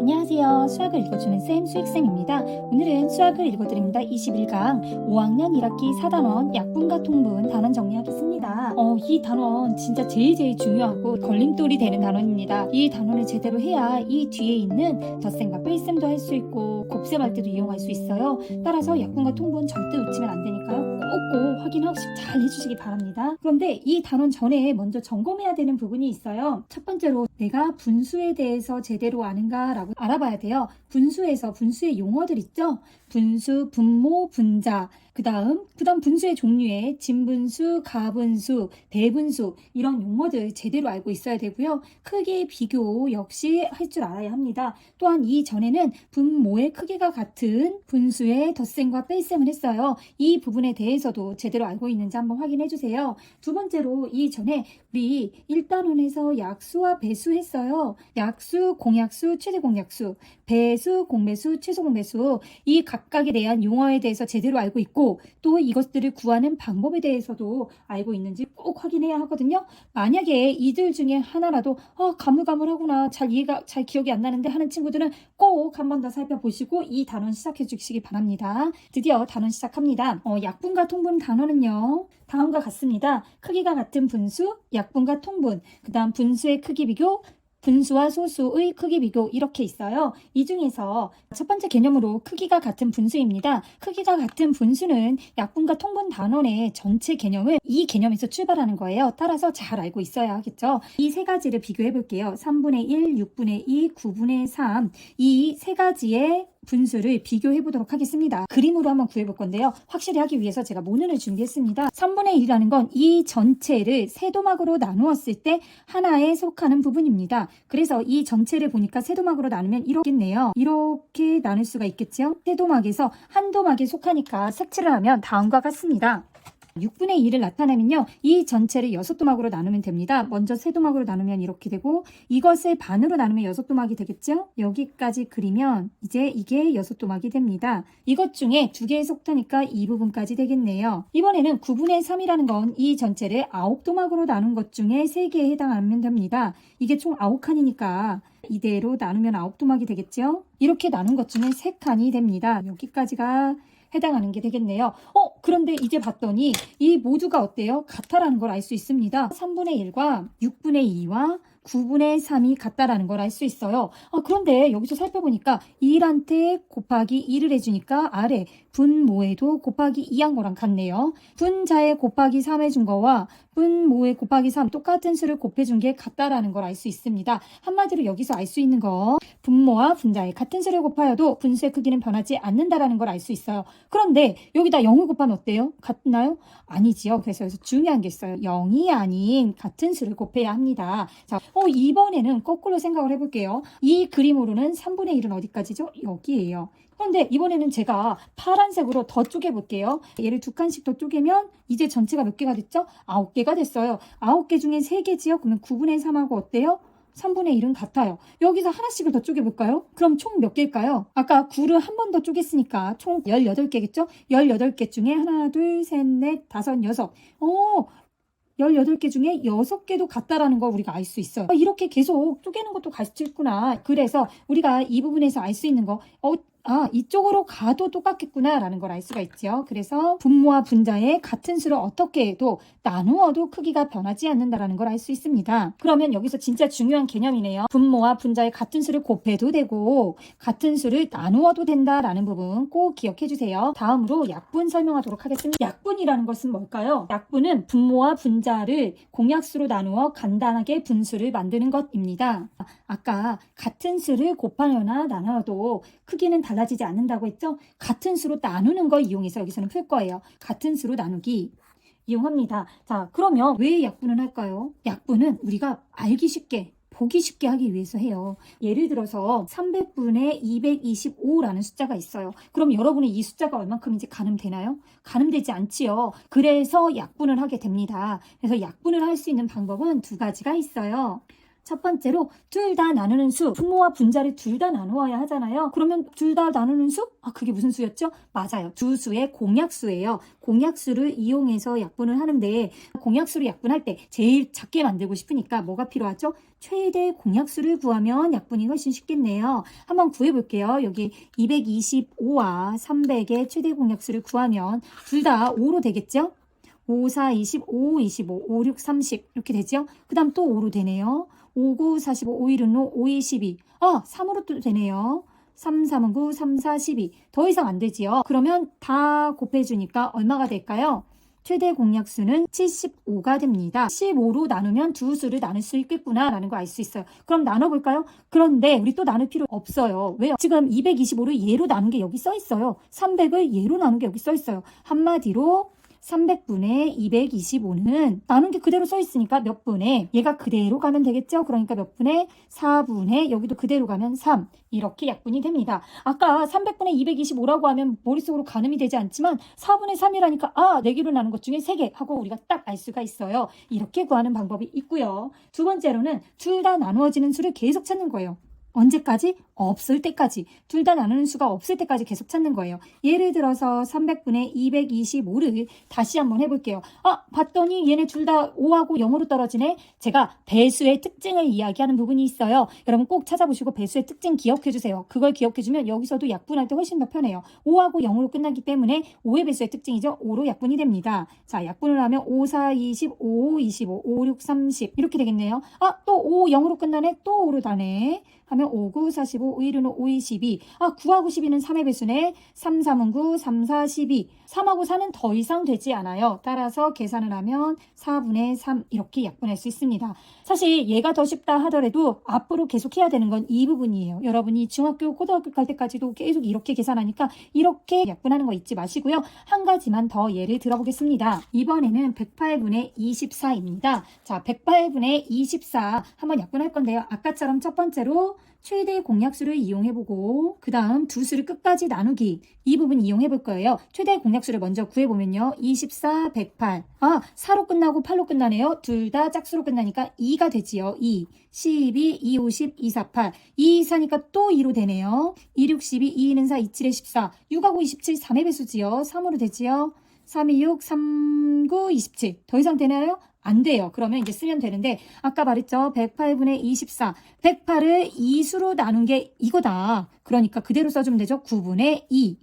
안녕하세요. 수학을 읽어주는 쌤 수익쌤입니다. 오늘은 수학을 읽어드립니다. 21강 5학년 1학기 4단원 약분과 통분 단원 정리하겠습니다. 어, 이 단원 진짜 제일 제일 중요하고 걸림돌이 되는 단원입니다. 이 단원을 제대로 해야 이 뒤에 있는 덧셈과 뺄셈도 할 수 있고 곱셈할 때도 이용할 수 있어요. 따라서 약분과 통분 절대 놓치면 안 되니까요. 꼭꼭 확인하시 잘 해주시기 바랍니다. 그런데 이 단원 전에 먼저 점검해야 되는 부분이 있어요. 첫 번째로 내가 분수에 대해서 제대로 아는가라고 알아봐야 돼요. 분수에서 분수의 용어들 있죠? 분수, 분모, 분자. 그 다음, 그 다음 분수의 종류에 진분수, 가분수, 배분수 이런 용어들 제대로 알고 있어야 되고요. 크기 비교 역시 할 줄 알아야 합니다. 또한 이 전에는 분모의 크기가 같은 분수의 덧셈과 뺄셈을 했어요. 이 부분에 대해서도 제대로 알고 있는지 한번 확인해 주세요. 두 번째로 이 전에 우리 1단원에서 약수와 배수 했어요. 약수, 공약수, 최대 공약수, 배수, 공배수, 최소 공배수 이 각각에 대한 용어에 대해서 제대로 알고 있고 또 이것들을 구하는 방법에 대해서도 알고 있는지 꼭 확인해야 하거든요. 만약에 이들 중에 하나라도 어, 가물가물하구나 잘 이해가 잘 기억이 안 나는데 하는 친구들은 꼭 한 번 더 살펴보시고 이 단원 시작해 주시기 바랍니다. 드디어 단원 시작합니다. 어, 약분과 통분 단원은요. 다음과 같습니다. 크기가 같은 분수, 약분과 통분, 그 다음 분수의 크기 비교, 분수와 소수의 크기 비교 이렇게 있어요. 이 중에서 첫 번째 개념으로 크기가 같은 분수입니다. 크기가 같은 분수는 약분과 통분 단원의 전체 개념을 이 개념에서 출발하는 거예요. 따라서 잘 알고 있어야 하겠죠. 이 세 가지를 비교해 볼게요. 3분의 1, 6분의 2, 9분의 3. 이 세 가지의 분수를 비교해 보도록 하겠습니다. 그림으로 한번 구해 볼 건데요. 확실히 하기 위해서 제가 모눈을 준비했습니다. 3분의 1이라는 건 이 전체를 세도막으로 나누었을 때 하나에 속하는 부분입니다. 그래서 이 전체를 보니까 세도막으로 나누면 이렇겠네요. 이렇게 나눌 수가 있겠죠? 세도막에서 한 도막에 속하니까 색칠을 하면 다음과 같습니다. 6분의 2를 나타내면요. 이 전체를 6도막으로 나누면 됩니다. 먼저 세도막으로 나누면 이렇게 되고 이것을 반으로 나누면 6도막이 되겠죠? 여기까지 그리면 이제 이게 6도막이 됩니다. 이것 중에 두 개에 속하니까 이 부분까지 되겠네요. 이번에는 9분의 3이라는 건 이 전체를 9도막으로 나눈 것 중에 3개에 해당하면 됩니다. 이게 총 9칸이니까 이대로 나누면 9도막이 되겠죠? 이렇게 나눈 것 중에 3칸이 됩니다. 여기까지가 해당하는 게 되겠네요. 어, 그런데 이제 봤더니 이 모두가 어때요? 같다라는 걸 알 수 있습니다. 3분의 1과 6분의 2와 9분의 3이 같다라는 걸 알 수 있어요. 아, 그런데 여기서 살펴보니까 1한테 곱하기 2를 해주니까 아래 분모에도 곱하기 2한 거랑 같네요. 분자에 곱하기 3 해준 거와 분모에 곱하기 3 똑같은 수를 곱해준 게 같다라는 걸 알 수 있습니다. 한마디로 여기서 알 수 있는 거 분모와 분자에 같은 수를 곱하여도 분수의 크기는 변하지 않는다라는 걸 알 수 있어요. 그런데 여기다 0을 곱하면 어때요? 같나요? 아니지요. 그래서 여기서 중요한 게 있어요. 0이 아닌 같은 수를 곱해야 합니다. 자, 어, 이번에는 거꾸로 생각을 해볼게요. 이 그림으로는 3분의 1은 어디까지죠? 여기에요. 그런데 이번에는 제가 파란색으로 더 쪼개 볼게요. 얘를 두 칸씩 더 쪼개면 이제 전체가 몇 개가 됐죠? 9개가 됐어요. 9개 중에 3개지요? 그러면 9분의 3하고 어때요? 3분의 1은 같아요. 여기서 하나씩을 더 쪼개볼까요? 그럼 총 몇 개일까요? 아까 9를 한 번 더 쪼갰으니까 총 18개겠죠? 18개 중에 하나, 둘, 셋, 넷, 다섯, 여섯. 어, 18개 중에 6개도 같다라는 걸 우리가 알 수 있어요. 어, 이렇게 계속 쪼개는 것도 갈수 있구나. 그래서 우리가 이 부분에서 알 수 있는 거, 어, 아, 이쪽으로 가도 똑같겠구나 라는 걸 알 수가 있죠. 그래서 분모와 분자의 같은 수를 어떻게 해도 나누어도 크기가 변하지 않는다라는 걸 알 수 있습니다. 그러면 여기서 진짜 중요한 개념이네요. 분모와 분자의 같은 수를 곱해도 되고 같은 수를 나누어도 된다라는 부분 꼭 기억해 주세요. 다음으로 약분 설명하도록 하겠습니다. 약분이라는 것은 뭘까요? 약분은 분모와 분자를 공약수로 나누어 간단하게 분수를 만드는 것입니다. 아까 같은 수를 곱하거나 나눠도 크기는 달라지지 않는다고 했죠? 같은 수로 나누는 걸 이용해서 여기서는 풀 거예요. 같은 수로 나누기 이용합니다. 자, 그러면 왜 약분은 할까요? 약분은 우리가 알기 쉽게 보기 쉽게 하기 위해서 해요. 예를 들어서 300분의 225라는 숫자가 있어요. 그럼 여러분이 이 숫자가 얼만큼인지 가늠되나요? 가늠되지 않지요. 그래서 약분을 하게 됩니다. 그래서 약분을 할 수 있는 방법은 두 가지가 있어요. 첫 번째로 둘 다 나누는 수, 분모와 분자를 둘 다 나누어야 하잖아요. 그러면 둘 다 나누는 수? 아, 그게 무슨 수였죠? 맞아요. 두 수의 공약수예요. 공약수를 이용해서 약분을 하는데 공약수를 약분할 때 제일 작게 만들고 싶으니까 뭐가 필요하죠? 최대 공약수를 구하면 약분이 훨씬 쉽겠네요. 한번 구해볼게요. 여기 225와 300의 최대 공약수를 구하면 둘 다 5로 되겠죠? 5, 4, 20, 5, 25, 5, 6, 30 이렇게 되죠? 그 다음 또 5로 되네요. 5, 9, 45, 5, 1은 5, 5, 2, 12. 아, 3으로 또 되네요. 3, 3은 9, 3, 4, 12. 더 이상 안 되지요. 그러면 다 곱해주니까 얼마가 될까요? 최대 공약수는 75가 됩니다. 15로 나누면 두 수를 나눌 수 있겠구나 라는 거 알 수 있어요. 그럼 나눠볼까요? 그런데 우리 또 나눌 필요 없어요. 왜요? 지금 225를 예로 나눈 게 여기 써 있어요. 300을 예로 나눈 게 여기 써 있어요. 한마디로 300분의 225는 나눈 게 그대로 써 있으니까 몇 분의 얘가 그대로 가면 되겠죠? 그러니까 몇 분의 4분의 여기도 그대로 가면 3 이렇게 약분이 됩니다. 아까 300분의 225라고 하면 머릿속으로 가늠이 되지 않지만 4분의 3이라니까 아 4개로 나눈 것 중에 3개 하고 우리가 딱 알 수가 있어요. 이렇게 구하는 방법이 있고요. 두 번째로는 둘 다 나누어지는 수를 계속 찾는 거예요. 언제까지? 없을 때까지. 둘 다 나누는 수가 없을 때까지 계속 찾는 거예요. 예를 들어서 300분의 225를 다시 한번 해볼게요. 아, 봤더니 얘네 둘 다 5하고 0으로 떨어지네? 제가 배수의 특징을 이야기하는 부분이 있어요. 여러분 꼭 찾아보시고 배수의 특징 기억해주세요. 그걸 기억해주면 여기서도 약분할 때 훨씬 더 편해요. 5하고 0으로 끝나기 때문에 5의 배수의 특징이죠. 5로 약분이 됩니다. 자, 약분을 하면 5, 4, 20, 5, 25, 5, 6, 30 이렇게 되겠네요. 아, 또 5, 0으로 끝나네? 또 5로 다네. 하면 5, 9, 45, 5, 1은 5, 2, 12. 아, 9하고 12는 3의 배수네. 3, 3은 9, 3, 4, 12. 3하고 4는 더 이상 되지 않아요. 따라서 계산을 하면 4분의 3 이렇게 약분할 수 있습니다. 사실 얘가 더 쉽다 하더라도 앞으로 계속 해야 되는 건 이 부분이에요. 여러분이 중학교, 고등학교 갈 때까지도 계속 이렇게 계산하니까 이렇게 약분하는 거 잊지 마시고요. 한 가지만 더 예를 들어보겠습니다. 이번에는 108분의 24입니다. 자, 108분의 24 한번 약분할 건데요. 아까처럼 첫 번째로 최대 공약수를 이용해보고 그 다음 두 수를 끝까지 나누기 이 부분 이용해볼 거예요. 최대 공약수를 먼저 구해보면요. 24, 108 아 4로 끝나고 8로 끝나네요. 둘 다 짝수로 끝나니까 2가 되지요. 2, 12, 2, 50, 2, 4, 8 2, 4니까 또 2로 되네요. 2, 6, 12, 2, 2는 4, 2, 7에 14 6하고 27, 3의 배수지요. 3으로 되지요. 3, 2, 6, 3, 9, 27 더 이상 되나요? 안 돼요. 그러면 이제 쓰면 되는데 아까 말했죠. 108분의 24. 108을 2수로 나눈 게 이거다. 그러니까 그대로 써주면 되죠. 9분의 2.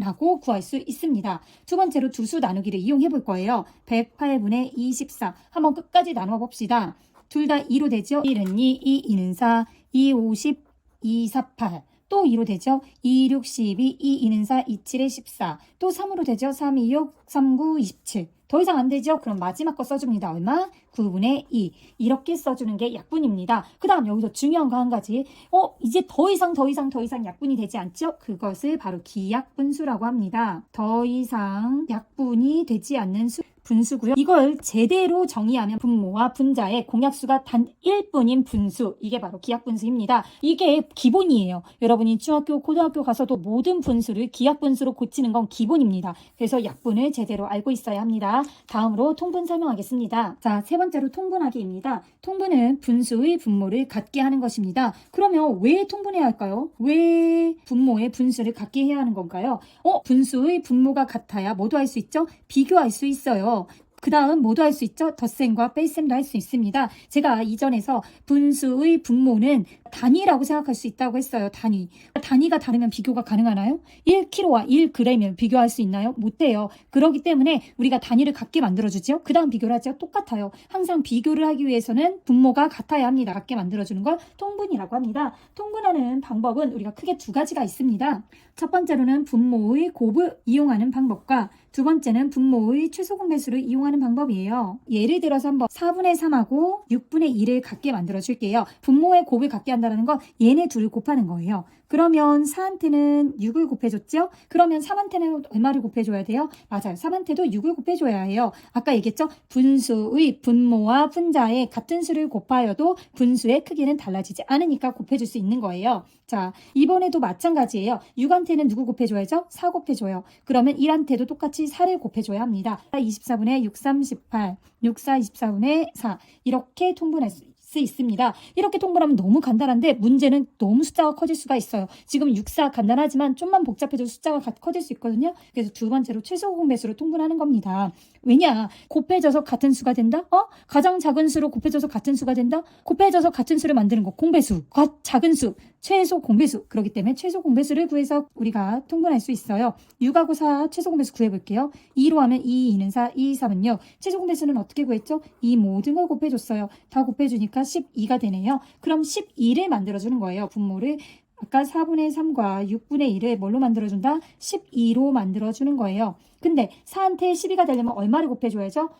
라고 구할 수 있습니다. 두 번째로 두 수 나누기를 이용해 볼 거예요. 108분의 24. 한번 끝까지 나눠 봅시다. 둘 다 2로 되죠. 1은 2, 2, 2는 4, 2, 50, 2, 4, 8. 또 2로 되죠. 2, 6, 12, 2, 2는 4, 2, 7에 14. 또 3으로 되죠. 3, 2, 6, 3, 9, 27. 더 이상 안 되죠? 그럼 마지막 거 써줍니다. 얼마? 9분의 2. 이렇게 써주는 게 약분입니다. 그 다음 여기서 중요한 거 한 가지. 어, 이제 더 이상 더 이상 더 이상 약분이 되지 않죠? 그것을 바로 기약분수라고 합니다. 더 이상 약분이 되지 않는 수. 분수고요. 이걸 제대로 정의하면 분모와 분자의 공약수가 단 1뿐인 분수. 이게 바로 기약분수입니다. 이게 기본이에요. 여러분이 중학교, 고등학교 가서도 모든 분수를 기약분수로 고치는 건 기본입니다. 그래서 약분을 제대로 알고 있어야 합니다. 다음으로 통분 설명하겠습니다. 자, 세 번째로 통분하기입니다. 통분은 분수의 분모를 같게 하는 것입니다. 그러면 왜 통분해야 할까요? 왜 분모의 분수를 같게 해야 하는 건가요? 어, 분수의 분모가 같아야 뭐도 할 수 있죠? 비교할 수 있어요. 그 다음 뭐도 할수 있죠? 덧셈과 뺄셈도 할 수 있습니다. 제가 이전에서 분수의 분모는 단위라고 생각할 수 있다고 했어요. 단위. 단위가 다르면 비교가 가능하나요? 1kg와 1g이면 비교할 수 있나요? 못해요. 그렇기 때문에 우리가 단위를 같게 만들어주죠. 그 다음 비교를 하죠. 똑같아요. 항상 비교를 하기 위해서는 분모가 같아야 합니다. 같게 만들어주는 걸 통분이라고 합니다. 통분하는 방법은 우리가 크게 두 가지가 있습니다. 첫 번째로는 분모의 곱을 이용하는 방법과 두 번째는 분모의 최소공 배수를 이용하는 방법이에요. 예를 들어서 한번 4분의 3하고 6분의 2를 같게 만들어 줄게요. 분모의 곱을 같게 한다는 건 얘네 둘을 곱하는 거예요. 그러면 4한테는 6을 곱해줬죠? 그러면 3한테는 얼마를 곱해줘야 돼요? 맞아요. 3한테도 6을 곱해줘야 해요. 아까 얘기했죠? 분수의 분모와 분자의 같은 수를 곱하여도 분수의 크기는 달라지지 않으니까 곱해줄 수 있는 거예요. 자, 이번에도 마찬가지예요. 6한테는 누구 곱해줘야죠? 4 곱해줘요. 그러면 1한테도 똑같이 4를 곱해줘야 합니다. 24분의 6, 3, 18, 6, 4, 24분의 4 이렇게 통분할 수수 있습니다. 이렇게 통분하면 너무 간단한데 문제는 너무 숫자가 커질 수가 있어요. 지금 6사 간단하지만 좀만 복잡해도 숫자가 가- 커질 수 있거든요. 그래서 두 번째로 최소 공배수로 통분하는 겁니다. 왜냐? 곱해져서 같은 수가 된다? 어? 가장 작은 수로 곱해져서 같은 수가 된다? 곱해져서 같은 수를 만드는 거 공배수. 과- 작은 수. 최소 공배수. 그렇기 때문에 최소 공배수를 구해서 우리가 통분할 수 있어요. 6하고 4 최소 공배수 구해 볼게요. 2로 하면 2, 2는 4, 2, 3은 6. 최소 공배수는 어떻게 구했죠? 이 모든 걸 곱해 줬어요. 다 곱해 주니까 12가 되네요. 그럼 12를 만들어 주는 거예요. 분모를. 아까 4분의 3과 6분의 1을 뭘로 만들어준다? 12로 만들어주는 거예요. 근데 4한테 12가 되려면 얼마를 곱해줘야죠?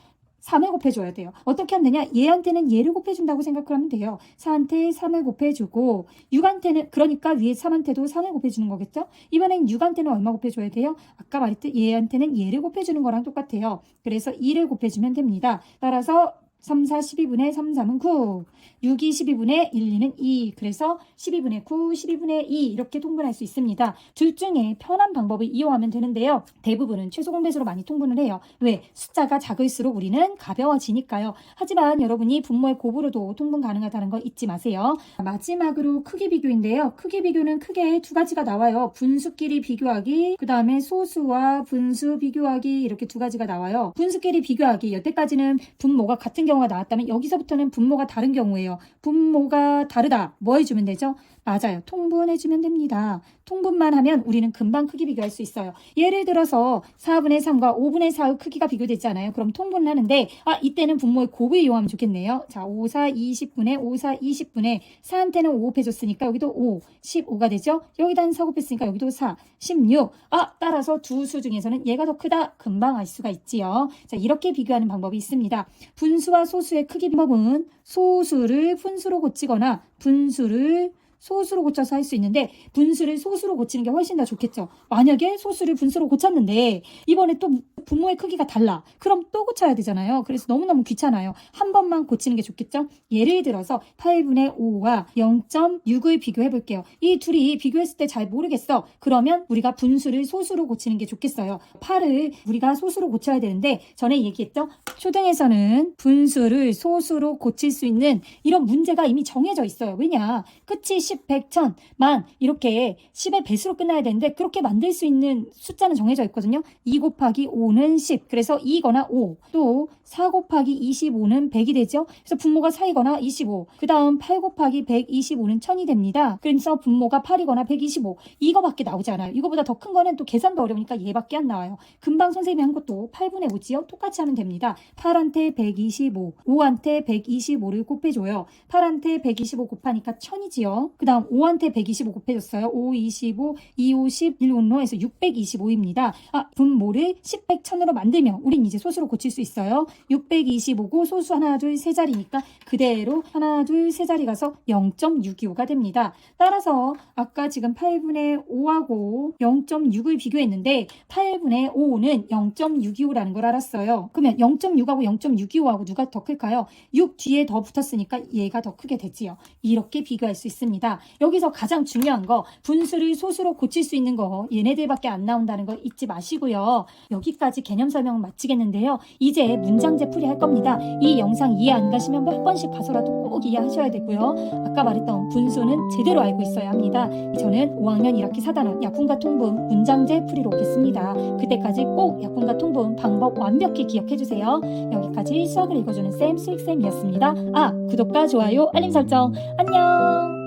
3을 곱해줘야 돼요. 어떻게 하면 되냐? 얘한테는 얘를 곱해준다고 생각을 하면 돼요. 4한테 3을 곱해주고 6한테는 그러니까 위에 3한테도 3을 곱해주는 거겠죠? 이번엔 6한테는 얼마 곱해줘야 돼요? 아까 말했듯 얘한테는 얘를 곱해주는 거랑 똑같아요. 그래서 2를 곱해주면 됩니다. 따라서 3, 4, 12분의 3, 3은 9. 6, 2, 12분의 1, 2는 2. 그래서 12분의 9, 12분의 2 이렇게 통분할 수 있습니다. 둘 중에 편한 방법을 이용하면 되는데요. 대부분은 최소 공배수로 많이 통분을 해요. 왜? 숫자가 작을수록 우리는 가벼워지니까요. 하지만 여러분이 분모의 곱으로도 통분 가능하다는 거 잊지 마세요. 마지막으로 크기 비교인데요. 크기 비교는 크게 두 가지가 나와요. 분수끼리 비교하기, 그 다음에 소수와 분수 비교하기 이렇게 두 가지가 나와요. 분수끼리 비교하기 여태까지는 분모가 같은 경우가 나왔다면 여기서부터는 분모가 다른 경우예요. 분모가 다르다. 뭐 해주면 되죠? 맞아요. 통분해주면 됩니다. 통분만 하면 우리는 금방 크기 비교할 수 있어요. 예를 들어서 4분의 3과 5분의 4의 크기가 비교됐잖아요. 그럼 통분을 하는데 아 이때는 분모의 곱을 이용하면 좋겠네요. 자 5, 4, 20분의 5, 4, 20분의 4한테는 5 곱해줬으니까 여기도 5, 15가 되죠. 여기다 한4 곱했으니까 여기도 4, 16. 아 따라서 두 수 중에서는 얘가 더 크다. 금방 알 수가 있지요. 자 이렇게 비교하는 방법이 있습니다. 분수와 소수의 크기 방법은 소수를 분수로 고치거나 분수를 소수로 고쳐서 할 수 있는데 분수를 소수로 고치는 게 훨씬 더 좋겠죠. 만약에 소수를 분수로 고쳤는데 이번에 또 분모의 크기가 달라. 그럼 또 고쳐야 되잖아요. 그래서 너무너무 귀찮아요. 한 번만 고치는 게 좋겠죠. 예를 들어서 8분의 5와 0.6을 비교해 볼게요. 이 둘이 비교했을 때 잘 모르겠어. 그러면 우리가 분수를 소수로 고치는 게 좋겠어요. 8을 우리가 소수로 고쳐야 되는데 전에 얘기했죠. 초등에서는 분수를 소수로 고칠 수 있는 이런 문제가 이미 정해져 있어요. 왜냐? 끝이 10, 100, 1000, 만 이렇게 10의 배수로 끝나야 되는데 그렇게 만들 수 있는 숫자는 정해져 있거든요. 2 곱하기 5는 10. 그래서 2거나 5. 또 4 곱하기 25는 100이 되죠. 그래서 분모가 4이거나 25. 그 다음 8 곱하기 125는 1000이 됩니다. 그래서 분모가 8이거나 125. 이거밖에 나오지 않아요. 이거보다 더 큰 거는 또 계산도 어려우니까 얘밖에 안 나와요. 금방 선생님이 한 것도 8분의 5지요. 똑같이 하면 됩니다. 8한테 125, 5한테 125를 곱해줘요. 8한테 125 곱하니까 1000이지요. 그 다음 5한테 125 곱해줬어요. 5, 25, 2, 50, 1, 5로 해서 625입니다. 아, 분모를 10, 100, 1000으로 만들면 우린 이제 소수로 고칠 수 있어요. 625고 소수 하나, 둘, 세 자리니까 그대로 하나, 둘, 세 자리 가서 0.625가 됩니다. 따라서 아까 지금 8분의 5하고 0.6을 비교했는데 8분의 5는 0.625라는 걸 알았어요. 그러면 0.6하고 0.625하고 누가 더 클까요? 6 뒤에 더 붙었으니까 얘가 더 크게 되지요. 이렇게 비교할 수 있습니다. 여기서 가장 중요한 거 분수를 소수로 고칠 수 있는 거 얘네들밖에 안 나온다는 거 잊지 마시고요. 여기까지 개념 설명을 마치겠는데요. 이제 문장제 풀이 할 겁니다. 이 영상 이해 안 가시면 몇 번씩 봐서라도 꼭 이해하셔야 되고요. 아까 말했던 분수는 제대로 알고 있어야 합니다. 저는 5학년 1학기 4단원 약분과 통분 문장제 풀이로 오겠습니다. 그때까지 꼭 약분과 통분 방법 완벽히 기억해주세요. 여기까지 수학을 읽어주는 쌤 수익쌤이었습니다. 아 구독과 좋아요 알림 설정 안녕